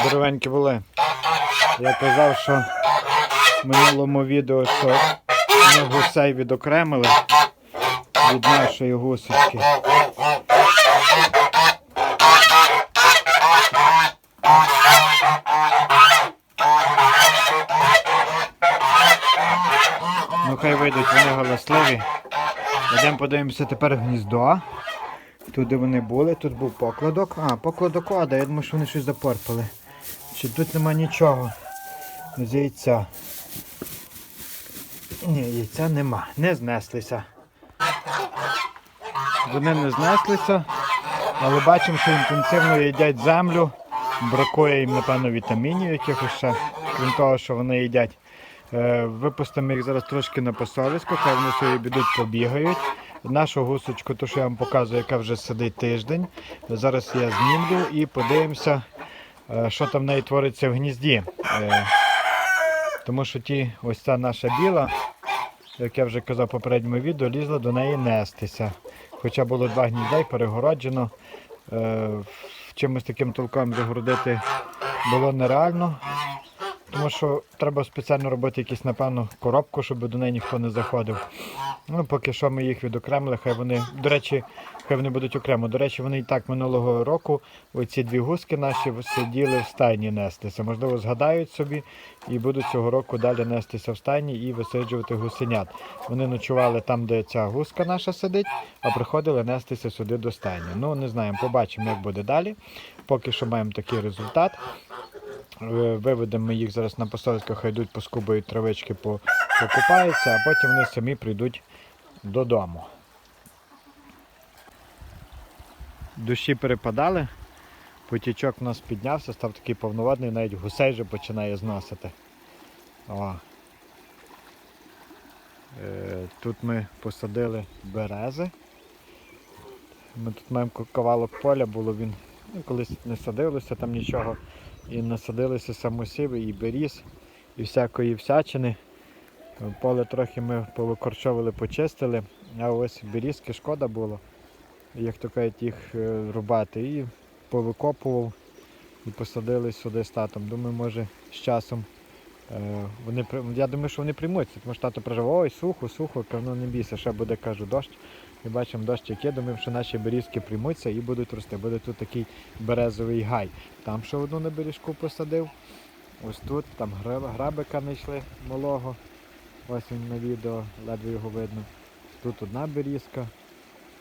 Здоровенькі були. Я казав, що в минулому відео, що ми гусей відокремили від нашої гусочки. Ну хай вийдуть, вони галасливі. Йдемо подивимося тепер гніздо. Тут де вони були, тут був покладок. А, покладок ода, я думаю, що вони щось запорпали. Чи тут нема нічого з яйця. Ні, яйця нема. Не знеслися. Вони не знеслися, але бачимо, що інтенсивно їдять землю. Бракує їм, напевно, вітамінів якихось ще, крім того, що вони їдять. Е, Випустимо їх зараз трошки на посолиську, хай вони собі підуть побігають. Нашу гусочку, то що я вам показую, яка вже сидить тиждень. Зараз я знімлю і подивимося, що там в неї твориться в гнізді. Е, Тому що ті, ось ця наша біла, як я вже казав в попередньому відео, лізла до неї нестися. Хоча було два гнізда і перегороджено. Е, Чимось таким толком загородити було нереально. Тому що треба спеціально робити якусь, напевно, коробку, щоб до неї ніхто не заходив. Ну, поки що ми їх відокремили, хай вони, до речі, хай вони будуть окремо. До речі, вони і так минулого року, оці дві гуски наші сиділи в стайні нестися. Можливо, згадають собі і будуть цього року далі нестися в стайні і висиджувати гусенят. Вони ночували там, де ця гуска наша сидить, а приходили нестися сюди до стайні. Ну, не знаємо, побачимо, як буде далі. Поки що маємо такий результат. Е, Виведемо їх зараз на посольськах, хай йдуть поскубають травички, покупаються, а потім вони самі прийдуть додому. Душі перепадали, потічок у нас піднявся, став такий повноводний, навіть гусей вже починає зносити. О. Е, Тут ми посадили берези. Ми тут маємо кавалок поля, було він колись не садилося там нічого. І насадилися самосіви, і беріз, і всякої всячини. Поле трохи ми повикорчовували, почистили, а ось берізки шкода було, як то кажуть, їх е, рубати. І повикопував і посадили сюди з татом. Думаю, може з часом вони я думаю, що вони приймуться, тому що тато прожив, ой, сухо, сухо, кажу, не бійся, ще буде, кажу, дощ. І бачимо дощ який, думаємо, що наші берізки приймуться і будуть рости. Буде тут такий березовий гай. Там ще одну на бережку посадив. Ось тут, там грабика знайшли малого. Ось він на відео, ледве його видно. Тут одна берізка,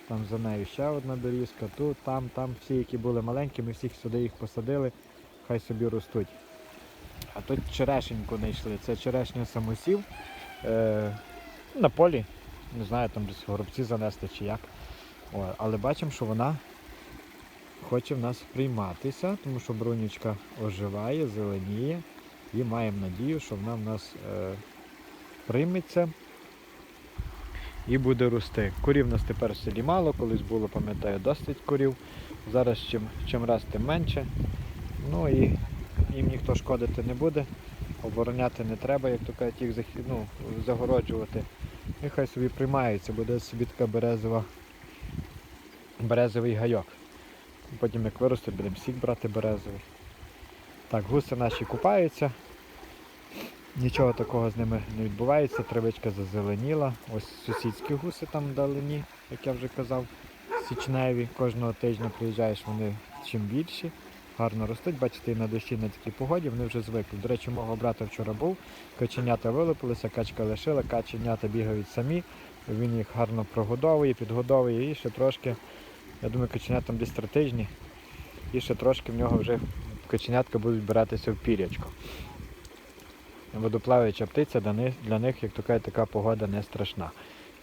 там за нею ще одна берізка, тут, там, там всі, які були маленькі, ми всіх сюди їх посадили, хай собі ростуть. А тут черешеньку знайшли. Це черешня самосів. Е, на полі. Не знаю, там десь горобці занести чи як. О, але бачимо, що вона хоче в нас прийматися, тому що брунючка оживає, зеленіє і маємо надію, що вона в нас е, прийметься і буде рости. Курів у нас тепер в селі мало, колись було, пам'ятаю, досить курів. Зараз чим, чим раз тим менше. Ну і їм ніхто шкодити не буде, обороняти не треба, як то кажуть, їх ну, загороджувати. Нехай собі приймаються, буде собі така березова, березовий гайок. Потім як виросте, будемо сік брати березовий. Так, гуси наші купаються. Нічого такого з ними не відбувається, травичка зазеленіла. Ось сусідські гуси там вдалині, як я вже казав, січневі. Кожного тижня приїжджаєш, вони чим більші, гарно ростуть. Бачите, і на дощі на такій погоді вони вже звикли. До речі, мого брата вчора був, каченята вилупилися, качка лишила, каченята бігають самі. Він їх гарно прогодовує, підгодовує і ще трошки. Я думаю, каченятам десь три тижні. І ще трошки в нього вже каченятка будуть братися в пірячку. Водоплаваюча птиця для них, для них, як то кажуть, така погода не страшна.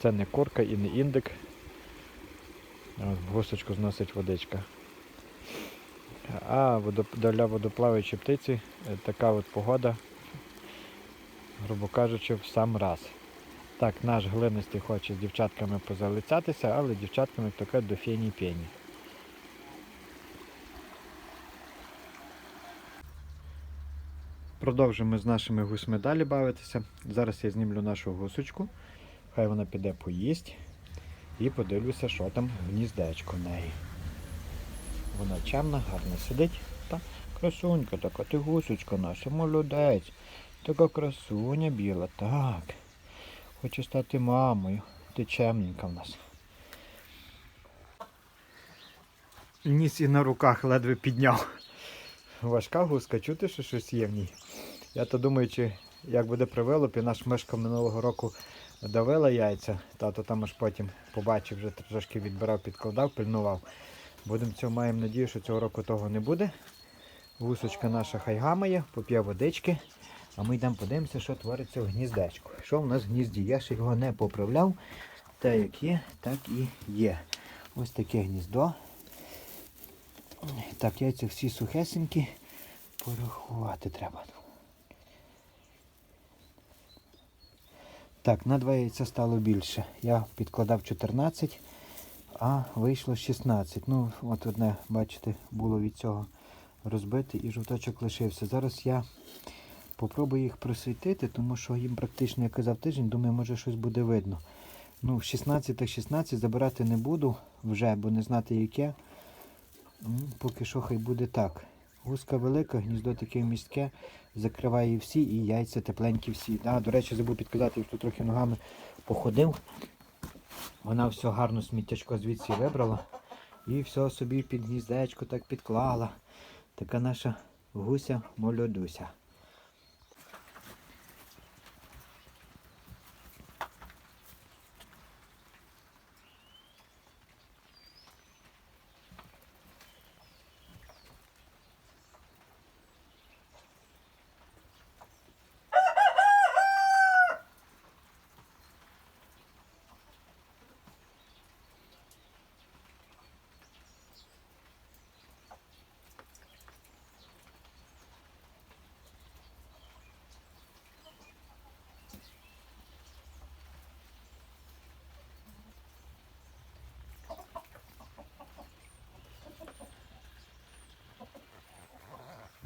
Це не курка і не індик. Ось, гусочку зносить водичка. А для водоплаваючої птиці е, така от погода, грубо кажучи, в сам раз. Так, наш глинистий хоче з дівчатками позалицятися, але дівчатками, кажуть, до фені пені. Продовжуємо з нашими гусьми далі бавитися. Зараз я знімлю нашу гусочку. Хай вона піде поїсть. І подивлюся, що там в гніздечку в неї. Вона чемна, гарно сидить. Та красунька така, ти гусочка наша, молодець. Така красуня біла, так. Хоче стати мамою. Ти чемненька в нас. Ніс і на руках ледве підняв. Важка гуска, чути, що щось є в ній. Я то думаю, чи як буде при вилупі, наш мишка минулого року давила яйця, тато там аж потім побачив, вже трошки відбирав, підкладав, пильнував. Будемо цього маємо надію, що цього року того не буде. Гусочка наша хай гамає, поп'є водички, а ми йдемо подивимося, що твориться в гніздечку. Що в нас в гнізді? Я ще його не поправляв. Те, як є, так і є. Ось таке гніздо. Так, яйця всі сухесенькі. Порахувати треба. Так, на два яйця стало більше. Я підкладав 14, а вийшло 16. Ну, от одне, бачите, було від цього розбите і жовточок лишився. Зараз я попробую їх просвітити, тому що їм практично, як казав тиждень, думаю, може щось буде видно. Ну, 16 та 16 забирати не буду вже, бо не знати яке. Поки що хай буде так. Гуска велика, гніздо таке містке, закриває всі і яйця тепленькі всі. А, до речі, забув підказати, що трохи ногами походив. Вона все гарно сміттячко звідси вибрала. І все собі під гніздечко так підклала. Така наша гуся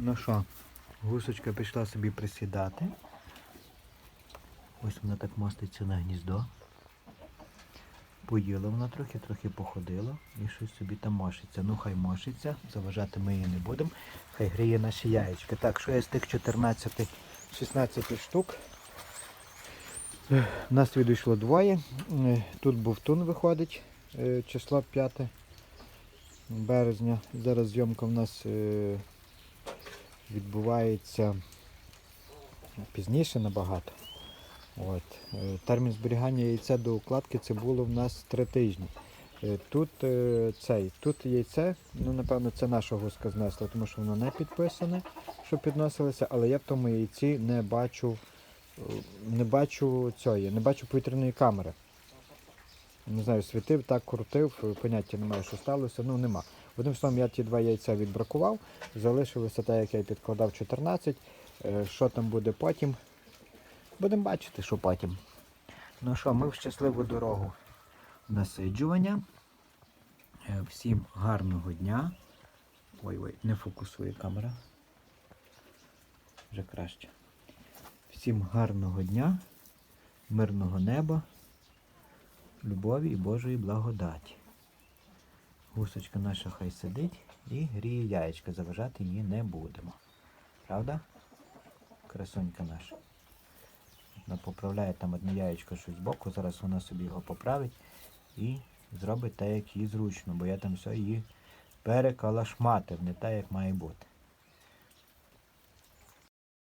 Ну що, гусочка пішла собі присідати. Ось вона так моститься на гніздо. Поїла вона трохи, трохи походила і щось собі там мошиться. Ну хай мошиться, заважати ми її не будемо. Хай гріє наші яєчка. Так, що я з тих 14-16 штук. Ех, Нас відійшло двоє. Тут бовтун виходить, е, число 5 березня. Зараз зйомка в нас е, відбувається пізніше набагато. От. е, Термін зберігання яйця до укладки це було в нас 3 тижні. Е, Тут е, цей, тут яйце, ну напевно, це наша гуска знесла, тому що воно не підписане, що підносилося, але я в тому яйці не бачу, не бачу цієї, не бачу повітряної камери. Не знаю, світив, так крутив, поняття немає, що сталося, ну нема. Одним словом, я ті два яйця відбракував, залишилося те, як я підкладав 14. Е, Що там буде потім? Будемо бачити, що потім. Ну що, ми в щасливу дорогу насиджування. Е, Всім гарного дня. Ой-ой, не фокусує камера. Вже краще. Всім гарного дня, мирного неба, любові і Божої благодаті. Гусочка наша хай сидить і гріє яєчка, заважати її не будемо. Правда? Красунька наша. Вона поправляє там одне яєчко щось збоку, зараз вона собі його поправить і зробить так, як їй зручно, бо я там все її перекалашматив, не так, як має бути.